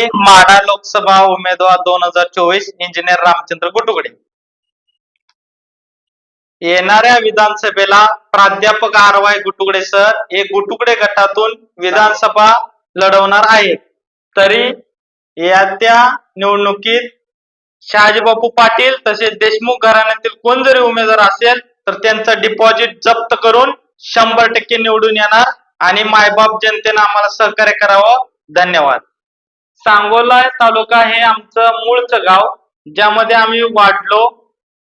मी माढा लोकसभा उमेदवार दोन हजार चोवीस इंजिनियर रामचंद्र गुटुगडे. येणाऱ्या विधानसभेला प्राध्यापक आर वाय गुटुगडे सर हे गुटुगडे गटातून विधानसभा लढवणार आहेत. तरी या त्या निवडणुकीत शहाजीबापू पाटील तसेच देशमुख घराण्यातील कोण जरी उमेदवार असेल तर त्यांचं डिपॉझिट जप्त करून शंभर टक्के निवडून येणार आणि मायबाप जनतेनं आम्हाला सहकार्य करावं. धन्यवाद. सांगोला तालुका हे आमचं मूळचं गाव ज्यामध्ये आम्ही वाढलो.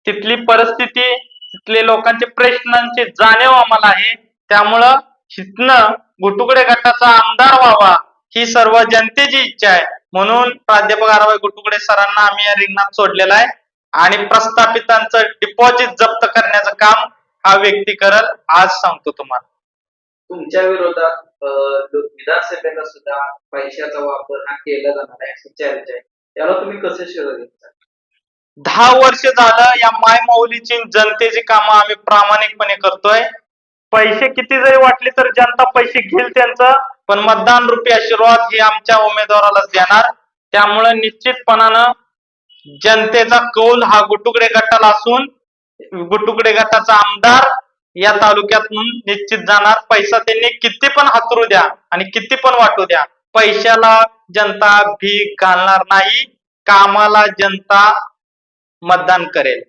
तिथली परिस्थिती तिथले लोकांचे प्रश्नांची जाणीव आम्हाला आहे. त्यामुळं हितनं गुटुकडे गटाचा आमदार व्हावा ही सर्व जनतेची इच्छा आहे. म्हणून प्राध्यापक आरवाई गुटुकडे सरांना आम्ही या रिंगणात सोडलेला आहे. आणि प्रस्थापितांचं डिपॉझिट जप्त करण्याचं काम हा व्यक्ती करल. आज सांगतो तुम्हाला. तुमच्या विरोधात विधानसभेला सुद्धा पैशाचा वापर हा केला जाणार आहे असं आहे. त्याला तुम्ही कसे शोध दहा वर्ष झालं या माय माऊलीची जनतेची कामं आम्ही प्रामाणिकपणे करतोय. पैसे किती जरी वाटले तर जनता पैसे घेईल त्यांचं पण मतदान रुपी आशीर्वाद हे आमच्या उमेदवारालाच देणार. त्यामुळे निश्चितपणानं जनतेचा कौल हा गुटुकडे गटाला असून गुटुकडे गटाचा आमदार या तालुक्यातून निश्चित जाणार. पैसा त्यांनी किती पण हातरू द्या आणि किती पण वाटू द्या. पैशाला जनता भीक घालणार नाही. कामाला जनता मतदान करेल.